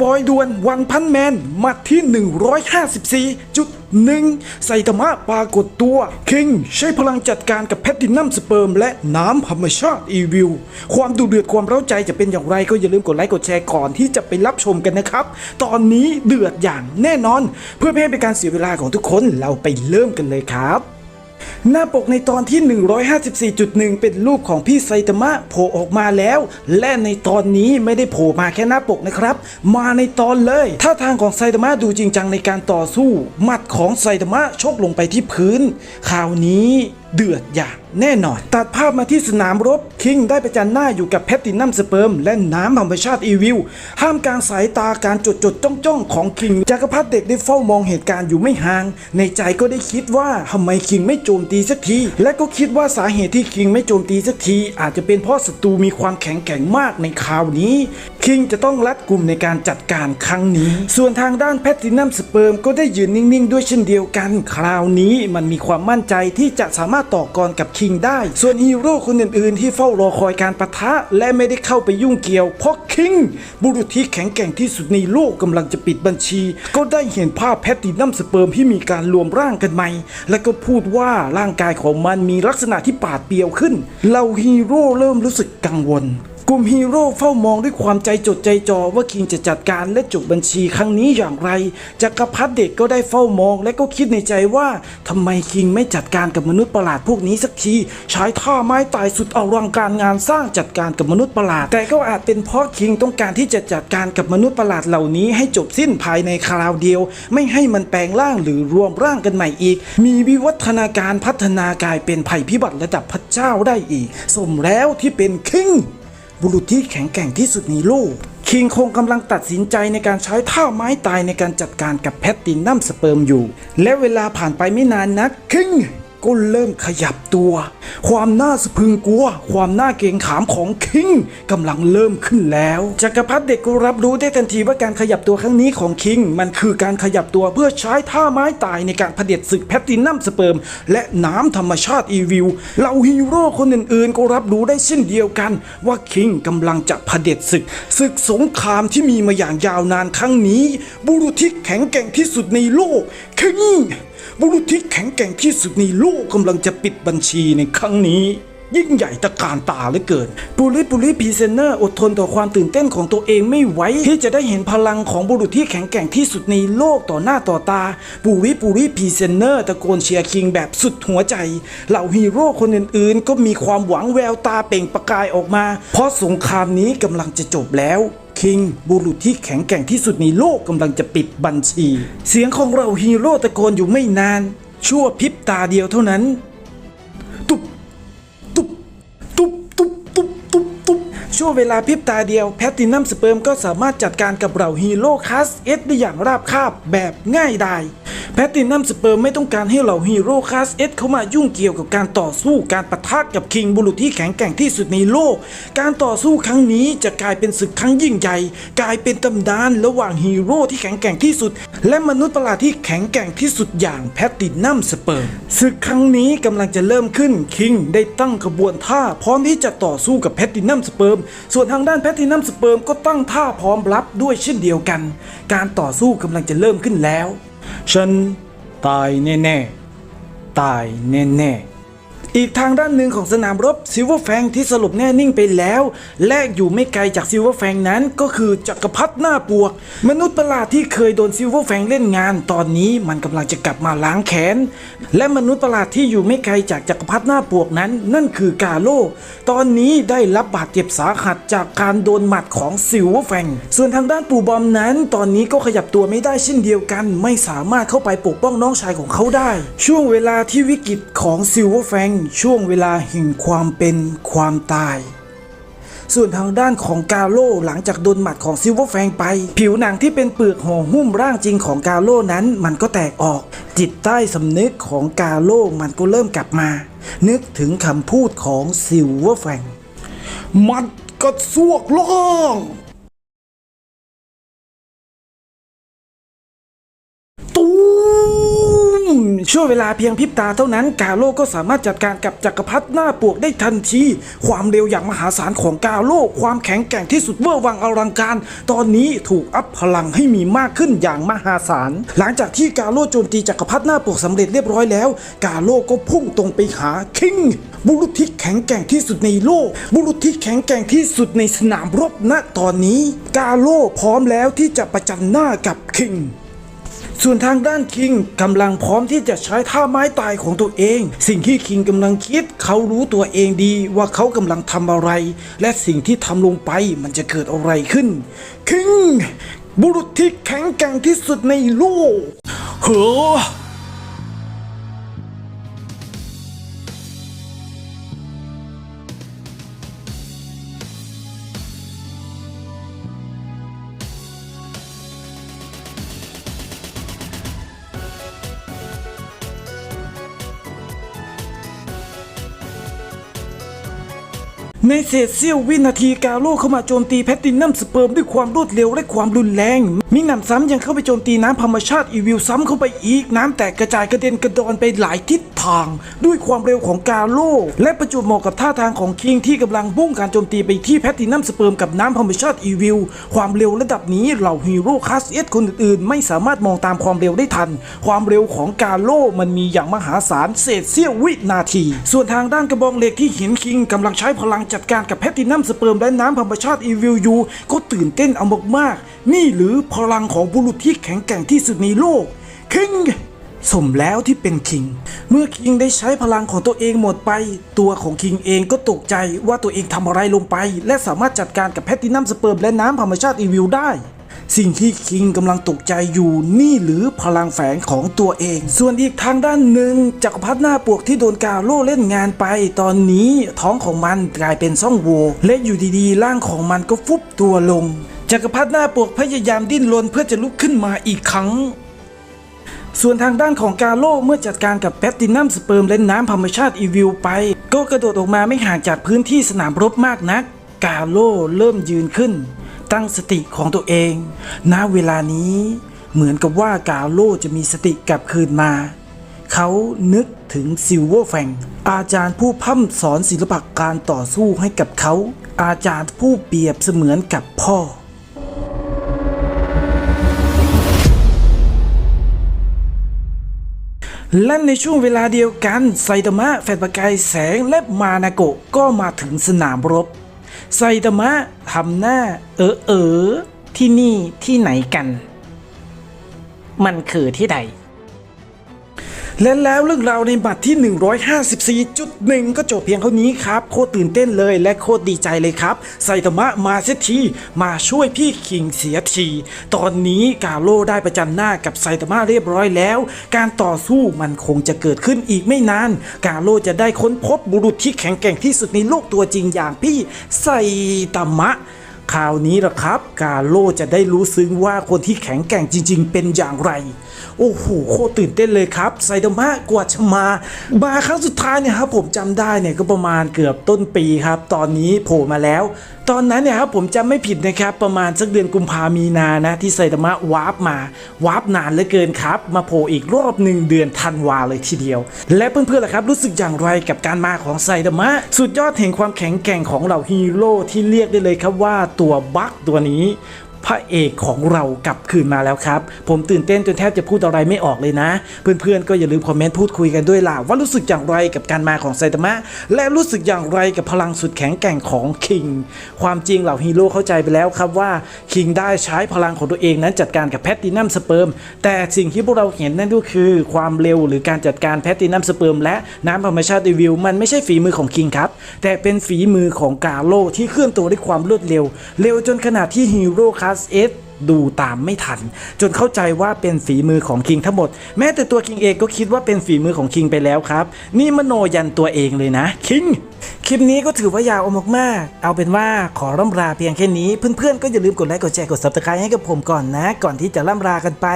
ปอยด่วนวันพันแมนมัดที่ 154.1 ไซตามะปรากฏตัว คิงใช้พลังจัดการกับแพตตินัมสเปิร์ม และน้ำธรรมชาติอีวิว ความดูเดือดความเร้าใจจะเป็นอย่างไรก็อย่าลืมกดไลค์กดแชร์ก่อนที่จะไปรับชมกันนะครับ ตอนนี้เดือดอย่างแน่นอน เพื่อไม่ให้เป็นการเสียเวลาของทุกคนเราไปเริ่มกันเลยครับ หน้าปกในตอนที่ 154.1 เป็นรูปของพี่ไซตามะโผล่ออกมาแล้ว และในตอนนี้ไม่ได้โผล่มาแค่หน้าปกนะครับ มาในตอนเลยท่าทางของไซตามะดูจริงจังในการต่อสู้ หมัดของไซตามะชกลงไปที่พื้น คราวนี้ เดือดอย่างแน่นอน ตัดภาพมาที่สนามรบ คิงได้ไปจันหน้าอยู่กับแพตตินัมสเปิร์ม และน้ำธรรมชาติอีวิวห้ามกลางสายตาการจดจดจ้องจ้องของคิงจักรพรรดิเด็กได้เฝ้ามองเหตุการณ์อยู่ไม่ห่าง ในใจก็ได้คิดว่าทำไมคิงไม่โจมตีสักที และก็คิดว่าสาเหตุที่คิงไม่โจมตีสักที อาจจะเป็นเพราะศัตรูมีความแข็งแกร่งมากในคราวนี้ คิงจะต้องรัดกลุ่มในการจัดการครั้งนี้ ส่วนทางด้านแพตตินัมสเปิร์มก็ได้ยืนนิ่งๆ ด้วยเช่นเดียวกัน คราวนี้มันมีความมั่นใจที่จะสามารถต่อกรกับคิงได้ ส่วนฮีโร่คนอื่นๆ ที่เฝ้ารอคอยการประทะ และไม่ได้เข้าไปยุ่งเกี่ยว เพราะคิง บุรุษที่แข็งแกร่งที่สุดในโลกกำลังจะปิดบัญชี ก็ได้เห็นภาพแพตตินัมสเปิร์มที่มีการรวมร่างกันใหม่ และก็พูดว่าร่างกายของมันมีลักษณะที่ปาดเปียวขึ้นเหล่าฮีโร่เริ่มรู้สึกกังวล กลุ่มฮีโร่เฝ้ามองด้วยความใจจดใจจ่อว่าคิงจะจัดการและจบบัญชีครั้งนี้อย่างไรจักรพรรดิเด็กก็ได้เฝ้ามองและก็คิดในใจว่าทำไมคิงไม่จัดการกับมนุษย์ประหลาดพวกนี้สักทีใช้ท่าไม้ตายสุดอลังการงานสร้างจัดการกับมนุษย์ประหลาด แต่ก็อาจเป็นเพราะคิงต้องการที่จะจัดการกับมนุษย์ประหลาดเหล่านี้ให้จบสิ้นภายในคราวเดียว ไม่ให้มันแปลงร่างหรือรวมร่างกันใหม่อีก มีวิวัฒนาการพัฒนากลายเป็นภัยพิบัติระดับพระเจ้าได้อีก สมแล้วที่เป็นคิง บุรุษที่แข็งแกร่งที่สุดในโลก คิงคงกำลังตัดสินใจในการใช้ท่าไม้ตายในการจัดการกับแพตตินัมสเปิร์มอยู่ และเวลาผ่านไปไม่นานนักคิง ก็เริ่มขยับตัว ความน่าสะพึงกลัว ความน่าเกรงขามของคิงกำลังเริ่มขึ้นแล้วจักรพรรดิเด็กก็รับรู้ได้ทันทีว่าการขยับตัวครั้งนี้ของคิง มันคือการขยับตัวเพื่อใช้ท่าไม้ตายในการเผด็จศึกแพตตินัมสเปิร์ม และน้ำธรรมชาติอีวิวเหล่าฮีโร่คนอื่นๆ ก็รับรู้ได้เช่นเดียวกัน ว่าคิงกำลังจะเผด็จศึก ศึกสงครามที่มีมาอย่างยาวนานครั้งนี้ บุรุษที่แข็งแกร่งที่สุดในโลกคิง บุรุษที่แข็งแกร่งที่สุดในโลกกำลังจะปิดบัญชีในครั้งนี้ ยิ่งใหญ่ตะการตาเหลือเกินปุริปุริพีเซนเนอร์อดทนต่อความตื่นเต้นของตัวเองไม่ไหวที่จะได้เห็นพลังของบุรุษที่แข็งแกร่งที่สุดในโลกต่อหน้าต่อตาปุริปุริพีเซนเนอร์ตะโกนเชียร์คิงแบบสุดหัวใจ เหล่าฮีโร่คนอื่นๆ ก็มีความหวังแววตาเปล่งประกายออกมา เพราะสงครามนี้กำลังจะจบแล้วคิงบุรุษที่แข็งแกร่งที่สุดในโลกกำลังจะปิดบัญชี เสียงของเราฮีโร่ตะโกนอยู่ไม่นาน ชั่วพริบตาเดียวเท่านั้น ช่วงเวลาพริบตาเดียวแพตตินัมสเปิร์มก็สามารถจัดการกับเหล่าฮีโร่คัสเอสได้อย่างราบคาบแบบง่ายดาย แพตตินัมสเปิร์มไม่ต้องการให้เหล่าฮีโร่คลาสเอสเข้ามายุ่งเกี่ยวกับการต่อสู้การปะทะกับคิงบุรุษที่แข็งแกร่งที่สุดในโลก การต่อสู้ครั้งนี้จะกลายเป็นศึกครั้งยิ่งใหญ่ กลายเป็นตำนานระหว่างฮีโร่ที่แข็งแกร่งที่สุด และมนุษย์ประหลาดที่แข็งแกร่งที่สุดอย่างแพตตินัมสเปิร์มศึกครั้งนี้กำลังจะเริ่มขึ้นคิงได้ตั้งขบวนท่าพร้อมที่จะต่อสู้กับแพตตินัมสเปิร์มส่วนทางด้านแพตตินัมสเปิร์มก็ตั้งท่าพร้อมรับด้วยเช่นเดียวกัน การต่อสู้กำลังจะเริ่มขึ้นแล้ว ฉันตายแน่ๆตายแน่ๆ อีกทางด้านหนึ่งของสนามรบซิลเวอร์แฟงที่สลบแน่นิ่งไปแล้ว และอยู่ไม่ไกลจากซิลเวอร์แฟงนั้นก็คือจักรพรรดิหน้าปวก มนุษย์ประหลาดที่เคยโดนซิลเวอร์แฟงเล่นงาน ตอนนี้มันกำลังจะกลับมาล้างแค้นและมนุษย์ประหลาดที่อยู่ไม่ไกลจากจักรพรรดิหน้าปวกนั้น นั่นคือกาโลตอนนี้ได้รับบาดเจ็บสาหัสจากการโดนหมัดของซิลเวอร์แฟงส่วนทางด้านปู่บอมนั้น ตอนนี้ก็ขยับตัวไม่ได้เช่นเดียวกัน ไม่สามารถเข้าไปปกป้องน้องชายของเขาได้ ช่วงเวลาที่วิกฤตของซิลเวอร์แฟงช่วงเวลาแห่งความเป็นความตาย ส่วนทางด้านของกาโลหลังจากโดนหมัดของซิลเวอร์แฟงไป ผิวหนังที่เป็นเปลือกห่อหุ้มร่างจริงของกาโลนั้นมันก็แตกออก จิตใต้สำนึกของกาโลมันก็เริ่มกลับมา นึกถึงคำพูดของซิลเวอร์แฟงมันกระซวกล่อง ช่วงเวลาเพียงพริบตาเท่านั้นกาโลก็สามารถจัดการกับจักรพรรดิหน้าปวกได้ทันที ความเร็วอย่างมหาศาลของกาโลความแข็งแกร่งที่สุดเวอร์วังอลังการ ตอนนี้ถูกอัพพลังให้มีมากขึ้นอย่างมหาศาล หลังจากที่กาโลโจมตีจักรพรรดิหน้าปวกสำเร็จเรียบร้อยแล้ว กาโลก็พุ่งตรงไปหาคิงบุรุษที่แข็งแกร่งที่สุดในโลก บุรุษที่แข็งแกร่งที่สุดในสนามรบณตอนนี้ กาโลพร้อมแล้วที่จะประจันหน้ากับคิง ส่วนทางด้านคิงกำลังพร้อมที่จะใช้ท่าไม้ตายของตัวเอง สิ่งที่คิงกำลังคิด เขารู้ตัวเองดีว่าเขากำลังทำอะไร และสิ่งที่ทำลงไปมันจะเกิดอะไรขึ้น คิง บุรุษที่แข็งแกร่งที่สุดในโลกเฮ้อ ในเศษเสี้ยววินาทีกาโลเข้ามาโจมตีแพตตินัมสเปิร์มด้วยความรวดเร็วและความรุนแรงมิหนำซ้ำยังเข้าไปโจมตีน้ำธรรมชาติอีวิลซ้ำเข้าไปอีก น้ำแตกกระจายกระเด็นกระดอนไปหลายทิศทาง ด้วยความเร็วของกาโลและประจวบเหมาะกับท่าทางของคิงที่กำลังบุ้งการโจมตีไปที่แพตตินัมสเปิร์มกับน้ำธรรมชาติอีวิลความเร็วระดับนี้เหล่าฮีโร่คลาสเอสคนอื่นๆ ไม่สามารถมองตามความเร็วได้ทัน ความเร็วของกาโลมันมีอย่างมหาศาลเศษเสี้ยววินาที ส่วนทางด้านกระบองเหล็กที่เห็นคิงกำลังใช้พลังจัดการกับแพตตินัมสเปิร์มและน้ำธรรมชาติอีวิลยูก็ตื่นเต้นเอามากๆ นี่หรือพลังของบุรุษที่แข็งแกร่งที่สุดในโลกคิงสมแล้วที่เป็นคิง เมื่อคิงได้ใช้พลังของตัวเองหมดไป ตัวของคิงเองก็ตกใจว่าตัวเองทำอะไรลงไป และสามารถจัดการกับแพตตินัมสเปิร์มและน้ำธรรมชาติอีวิลได้ สิ่งที่คิงกำลังตกใจอยู่นี่หรือพลังแฝงของตัวเอง ส่วนอีกทางด้านหนึ่งจักรพรรดิหน้าปวกที่โดนกาโล่เล่นงานไป ตอนนี้ท้องของมันกลายเป็นช่องโหว่และอยู่ดีๆ ร่างของมันก็ฟุบตัวลง จักรพรรดิหน้าปวกพยายามดิ้นรนเพื่อจะลุกขึ้นมาอีกครั้งส่วนทางด้านของกาโลเมื่อจัดการกับแพตตินัมสเปิร์มและน้ำธรรมชาติอีวิลไป ก็กระโดดออกมาไม่ห่างจากพื้นที่สนามรบมากนัก กาโลเริ่มยืนขึ้น ตั้งสติของตัวเอง ณ เวลานี้เหมือนกับว่ากาโลจะมีสติกลับคืนมา เขานึกถึงซิลเวอร์แฟง อาจารย์ผู้พร่ำสอนศิลปะการต่อสู้ให้กับเขา อาจารย์ผู้เปรียบเสมือนกับพ่อ และในช่วงเวลาเดียวกันไซตามะแฟนประกายแสงและมานาโกะก็มาถึงสนามรบ ไซตามะทำหน้า เออเออที่นี่ที่ไหนกัน มันคือที่ใด และแล้วเรื่องราวในบัตรที่ 154.1 ก็จบเพียงเท่านี้ครับ โคตรตื่นเต้นเลยและโคตรดีใจเลยครับไซตามะมาเสียทีมาช่วยพี่คิงเสียทีตอนนี้กาโลได้ประจันหน้ากับไซตามะเรียบร้อยแล้ว การต่อสู้มันคงจะเกิดขึ้นอีกไม่นาน กาโลจะได้ค้นพบบุรุษที่แข็งแกร่งที่สุดในโลกตัวจริงอย่างพี่ไซตามะ คราวนี้ละครับ กาโลจะได้รู้ซึ้งว่าคนที่แข็งแกร่งจริง ๆ เป็นอย่างไร โอ้โหโคตรตื่นเต้นเลยครับ ไซดามะกวาจะมามาครั้งสุดท้ายเนี่ยครับผมจำได้เนี่ยก็ประมาณเกือบต้นปีครับ ตอนนี้โผล่มาแล้ว ตอนนั้นเนี่ยครับผมจำไม่ผิดนะครับ ประมาณสักเดือนกุมภามีนานะ ที่ไซดามะวาร์ปมาวาร์ปนานเหลือเกินครับ มาโผล่อีกรอบหนึ่งเดือนธันวาเลยทีเดียว และเพื่อนๆล่ะครับ รู้สึกอย่างไรกับการมาของไซดามะสุดยอดแห่งความแข็งแกร่งของเหล่าฮีโร่ที่เรียกได้เลยครับว่าตัวบั๊กตัวนี้ พระเอกของเรากลับคืนมาแล้วครับ ผมตื่นเต้นจนแทบจะพูดอะไรไม่ออกเลยนะ เพื่อนๆก็อย่าลืมคอมเมนต์พูดคุยกันด้วยล่ะว่ารู้สึกอย่างไรกับการมาของไซตามะ และรู้สึกอย่างไรกับพลังสุดแข็งแกร่งของคิง ความจริงเหล่าฮีโร่เข้าใจไปแล้วครับว่าคิงได้ใช้พลังของตัวเองนั้นจัดการกับแพตตินัมสเปิร์มแต่สิ่งที่พวกเราเห็นนั่นก็คือความเร็วหรือการจัดการแพตตินัมสเปิร์มและน้ำธรรมชาติรีวิวมันไม่ใช่ฝีมือของคิงครับแต่เป็นฝีมือของกาโลที่เคลื่อนตัวด้วยความรวดเร็ว เร็วจนขนาดที่ฮีโร่คลาสเอส ดูตามไม่ทัน จนเข้าใจว่าเป็นฝีมือของคิงทั้งหมด แม้แต่ตัวคิงเองก็คิดว่าเป็นฝีมือของคิงไปแล้วครับ นี่มโนยันตัวเองเลยนะคิงคลิปนี้ก็ถือว่ายาวมากๆ เอาเป็นว่าขอร่ำลาเพียงแค่นี้ เพื่อนๆ ก็อย่าลืมกดไลค์ กดแชร์ กด subscribe ให้กับผมก่อนนะ ก่อนที่จะล่ำลากันไป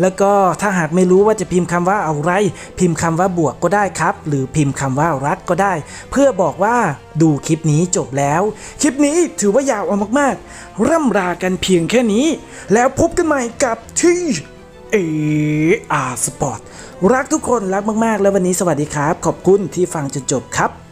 แล้วก็ถ้าหากไม่รู้ว่าจะพิมพ์คำว่าอะไร พิมพ์คำว่าบวกก็ได้ครับ หรือพิมพ์คำว่ารักก็ได้ เพื่อบอกว่าดูคลิปนี้จบแล้ว คลิปนี้ถือว่ายาวอามากๆ ร่ำลากันเพียงแค่นี้แล้วพบกันใหม่กับที่เออาสปอร์ตรักทุกคนรักมาก ๆ แล้ววันนี้สวัสดีครับ ขอบคุณที่ฟังจนจบครับ